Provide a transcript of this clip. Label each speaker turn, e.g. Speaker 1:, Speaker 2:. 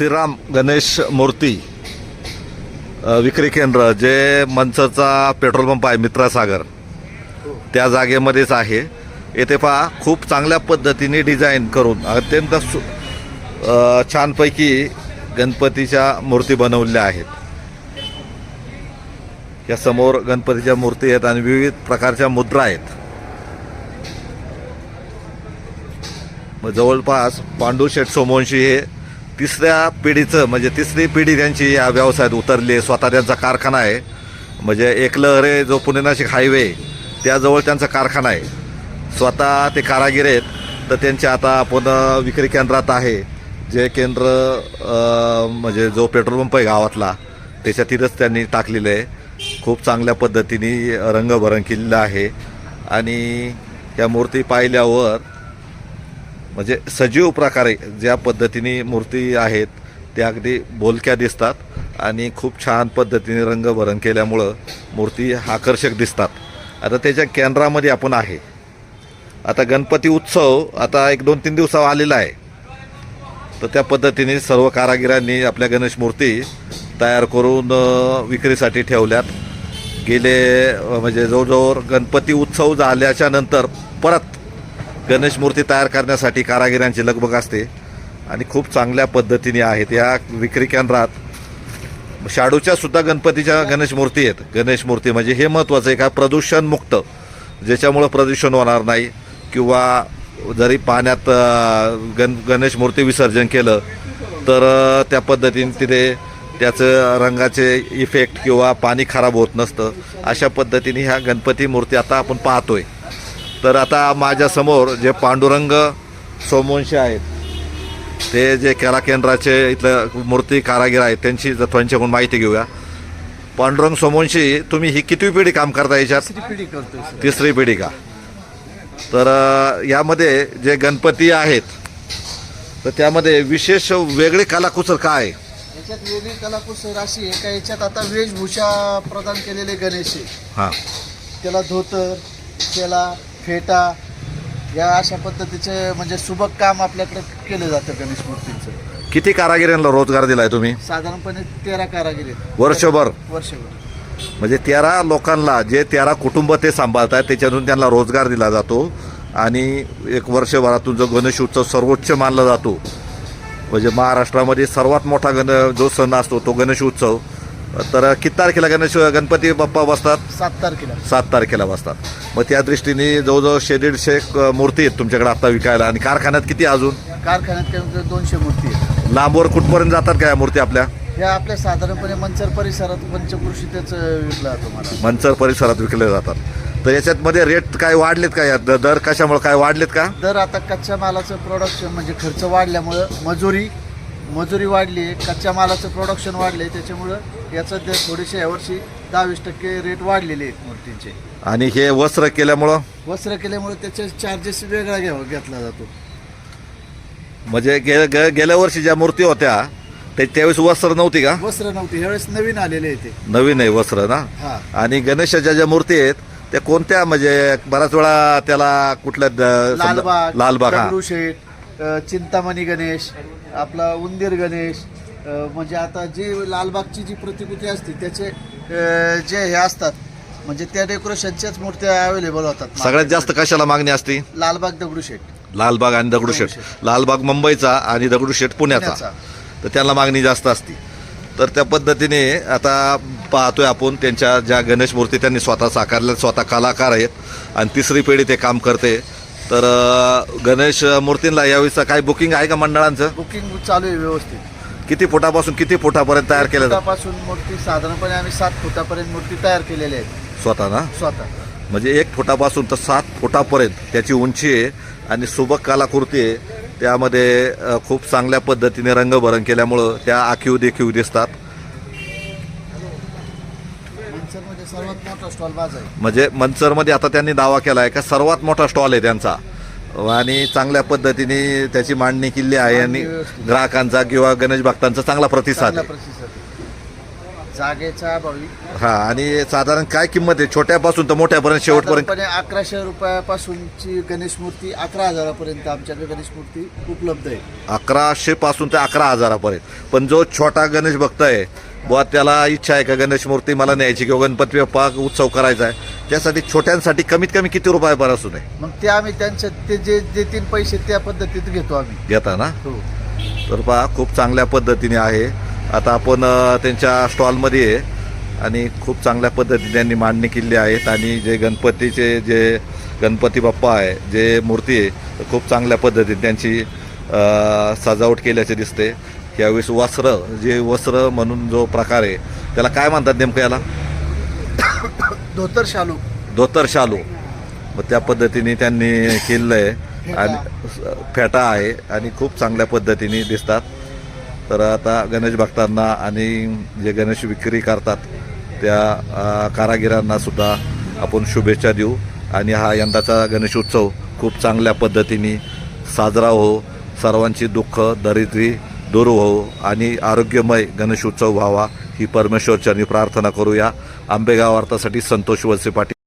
Speaker 1: श्रीराम गणेश मूर्ती विक्री केंद्र जे मंचचा पेट्रोल पंप आहे मित्रासागर त्या जागेमध्येच आहे. येथे पहा खूप चांगल्या पद्धतीने डिझाईन करून अत्यंत सु छानपैकी गणपतीच्या मूर्ती बनवलेल्या आहेत. या समोर गणपतीच्या मूर्ती आहेत आणि विविध प्रकारच्या मुद्रा आहेत. मग जवळपास पांडू शेठ सोमवंशी हे तिसऱ्या पिढीचं म्हणजे तिसरी पिढी त्यांची या व्यवसायात उतरली आहे. स्वतः त्यांचा कारखाना आहे. म्हणजे एकलहरे जो पुणे नाशिक हायवे त्याजवळ त्यांचा कारखाना आहे. स्वतः ते कारागीर आहेत. तर त्यांचे आता आपण विक्री केंद्रात आहे. जे केंद्र म्हणजे जो पेट्रोल पंप आहे गावातला त्याच्या तिथंच त्यांनी टाकलेलं आहे. खूप चांगल्या पद्धतीने रंगभरण केलेलं आहे. आणि त्या मूर्ती पाहिल्यावर म्हणजे सजीव प्रकारे ज्या पद्धतीने मूर्ती आहेत त्या अगदी बोलक्या दिसतात आणि खूप छान पद्धतीने रंगभरण केल्यामुळं मूर्ती आकर्षक दिसतात. आता त्याच्या केंद्रामध्ये आपण आहे. आता गणपती उत्सव आता एक दोन तीन दिवसावर आलेला आहे. तर त्या पद्धतीने सर्व कारागिरांनी आपल्या गणेश मूर्ती तयार करून विक्रीसाठी ठेवल्यात. गेले म्हणजे जवळजवळ गणपती उत्सव झाल्याच्यानंतर परत गणेश मूर्ती तयार करण्यासाठी कारागिरांची लगबग असते आणि खूप चांगल्या पद्धतीने आहेत. या विक्री केंद्रात शाडूच्या सुद्धा गणपतीच्या गणेश मूर्ती आहेत. गणेश मूर्ती म्हणजे हे महत्त्वाचं आहे का? प्रदूषणमुक्त ज्याच्यामुळं प्रदूषण होणार नाही किंवा जरी पाण्यात गण गणेश मूर्ती विसर्जन केलं तर त्या पद्धतीने तिथे त्याचं रंगाचे इफेक्ट किंवा पाणी खराब होत नसतं. अशा पद्धतीने ह्या गणपती मूर्ती आता आपण पाहतोय. तर आता माझ्यासमोर जे पांडुरंग सोमवंशी आहेत ते जे कला केंद्राचे इथलं मूर्ती कारागीर आहेत त्यांची जर त्यांच्याकडून माहिती घेऊया. पांडुरंग सोमवंशी तुम्ही ही कितवी पिढी काम करता याच्यात?
Speaker 2: तिसरी पिढी
Speaker 1: का? तर यामध्ये जे गणपती आहेत तर त्यामध्ये विशेष वेगळी कलाकुसर काय? आहे?
Speaker 2: याच्यात वेगळी कलाकुसर अशी आहे का याच्यात आता वेशभूषा प्रदान केलेले गणेश आहे
Speaker 1: हां.
Speaker 2: त्याला धोतर त्याला फेटा या अशा पद्धतीचे म्हणजे सुबक काम आपल्याकडे केलं जातं गणेश मूर्तींचं.
Speaker 1: किती कारागिरांना रोजगार दिलाय तुम्ही?
Speaker 2: साधारणपणे तेरा कारागीर. आहेत
Speaker 1: वर्षभर?
Speaker 2: वर्षभर.
Speaker 1: म्हणजे तेरा लोकांना जे तेरा कुटुंब ते सांभाळतात त्याच्यातून त्यांना रोजगार दिला जातो आणि एक वर्षभरातून जो गणेश उत्सव सर्वोच्च मानला जातो. म्हणजे महाराष्ट्रामध्ये सर्वात मोठा गण जो सण असतो तो गणेश उत्सव. तर किती तारखेला गणेश गणपती बाप्पा बसतात?
Speaker 2: सात तारखेला.
Speaker 1: सात तारखेला बसतात. मग त्या दृष्टीने जवळजवळ शे दीडशे क- मूर्ती आहेत तुमच्याकडे आता विकायला. आणि कारखान्यात किती अजून?
Speaker 2: कारखान्यात दोनशे मूर्ती आहेत.
Speaker 1: लांबवर कुठपर्यंत जातात काय या मूर्ती आपल्या?
Speaker 2: ह्या आपल्या साधारणपणे मंचर परिसरात पंचकृषी त्याच विकला जातो मला.
Speaker 1: मंचर परिसरात विकले जातात. तर याच्यात मध्ये रेट काय वाढलेत का यात दर कशामुळे काय वाढलेत का?
Speaker 2: दर आता कच्च्या मालाचं प्रोडक्शन म्हणजे खर्च वाढल्यामुळं मजुरी मजुरी वाढली आहे कच्च्या मालाचं प्रोडक्शन वाढले त्याच्यामुळं याचं दर थोडेसे यावर्षी दहा वीस टक्के रेट वाढलेले आहेत मूर्तींचे.
Speaker 1: आणि हे वस्त्र केल्यामुळं?
Speaker 2: वस्त्र केल्यामुळे त्याचे चार्जेस वेगळा घ्यावा घेतला जातो.
Speaker 1: म्हणजे गे गे- गेल्या वर्षी ज्या मूर्ती होत्या ते त्यावेळेस वस्त्र नव्हती का?
Speaker 2: वस्त्र नव्हते ह्यावेळेस नवीन आलेले आहे ते.
Speaker 1: नवीन आहे वस्त्र ना?
Speaker 2: हा.
Speaker 1: आणि गणेशाच्या ज्या मूर्ती आहेत त्या कोणत्या? म्हणजे बऱ्याच वेळा त्याला कुठल्या द- समजा-
Speaker 2: लालबाग
Speaker 1: लालबाग हा.
Speaker 2: दगडूशेठ चिंतामणी गणेश आपला उंदीर गणेश म्हणजे आता जी लालबागची जी प्रतिकृती असते त्याचे जे हे असतात म्हणजे त्या डेकोरेशनच्याच मूर्त्या अवेलेबल होतात
Speaker 1: सगळ्यात जास्त कशाला मागणी असती?
Speaker 2: लालबाग दगडूशेठ
Speaker 1: लालबाग आणि दगडूशेठ. लालबाग मुंबईचा आणि दगडूशेठ पुण्याचा.
Speaker 2: पुण्याचा.
Speaker 1: तर त्यांना मागणी जास्त असती. तर त्या पद्धतीने आता पाहतोय आपण त्यांच्या ज्या गणेश मूर्ती त्यांनी स्वतः साकारल्या स्वतः कलाकार आहेत. आणि तिसरी पिढी ते काम करते. तर गणेश मूर्तींना यावेळीचं काय बुकिंग आहे का मंडळांचं?
Speaker 2: बुकिंग चालू आहे व्यवस्थित.
Speaker 1: किती फुटापासून किती फुटापर्यंत तयार केलं जातं?
Speaker 2: फुटापासून मूर्ती साधारणपणे आम्ही सात फुटापर्यंत मूर्ती तयार केलेल्या आहेत.
Speaker 1: स्वतः ना?
Speaker 2: स्वतः.
Speaker 1: म्हणजे एक फुटापासून तर सात फुटापर्यंत त्याची उंची आहे आणि सुबक कलाकृती आहे. त्यामध्ये अ, खूप चांगल्या पद्धतीने रंगभरण केल्यामुळं त्या आखीव देखीव दिसतात.
Speaker 2: सर्वात मोठा स्टॉल माझा आहे.
Speaker 1: म्हणजे मंचरमध्ये आता त्यांनी दावा केला आहे का सर्वात मोठा स्टॉल आहे त्यांचा? आणि चांगल्या पद्धतीने त्याची मांडणी केली आहे आणि. ग्राहकांचा किंवा गणेश भक्तांचा चांगला प्रतिसाद आहे.
Speaker 2: अभावी
Speaker 1: हा आणि साधारण काय किंमत आहे? छोट्यापासून तर मोठ्यापर्यंत शेवटपर्यंत?
Speaker 2: साधारणपणे अकराशे रुपयापासूनची गणेश मूर्ती अकरा हजारापर्यंत आमच्याकडे गणेश मूर्ती उपलब्ध आहे.
Speaker 1: अकराशे पासून ते अकरा हजारापर्यंत. पण जो छोटा गणेश भक्त आहे बुवा त्याला इच्छा आहे का गणेश मूर्ती? मला न्यायची किंवा गणपती बाप्पा उत्सव करायचा आहे. त्यासाठी छोट्यांसाठी कमीत कमी किती रुपयापासून आहे
Speaker 2: मग ते आम्ही त्यांच्या ते जे देतील पैसे त्या पद्धतीत घेतो आम्ही.
Speaker 1: घेता ना?
Speaker 2: हो.
Speaker 1: तर पहा खूप चांगल्या पद्धतीने आहे. आता आपण अ, त्यांच्या स्टॉलमध्ये आहे. आणि खूप चांगल्या पद्धतीने त्यांनी मांडणी केली आहेत. आणि जे गणपतीचे जे गणपती बाप्पा आहे जे मूर्ती आहे तर खूप चांगल्या पद्धतीने त्यांची अ, सजावट केल्याचे दिसते. यावेळेस वस्त्र जे वस्त्र म्हणून जो प्रकार आहे त्याला काय म्हणतात नेमकं याला?
Speaker 2: धोतर शालू.
Speaker 1: धोतर शालू. मग त्या पद्धतीने त्यांनी केलेलं आहे. आणि फेटा आहे आणि खूप चांगल्या पद्धतीने दिसतात. तर आता गणेश भक्तांना आणि जे गणेश विक्री करतात त्या कारागिरांना सुद्धा आपण शुभेच्छा देऊ. आणि हा यंदाचा गणेश उत्सव खूप चांगल्या पद्धतीने साजरा हो. सर्वांची दुःख दरिद्री दूर हो आणि आरोग्यमय गणेश उत्सव व्हावा ही परमेश्वरचरणी प्रार्थना करूया. आंबेगाव वार्तासाठी संतोष वलसे पाटील.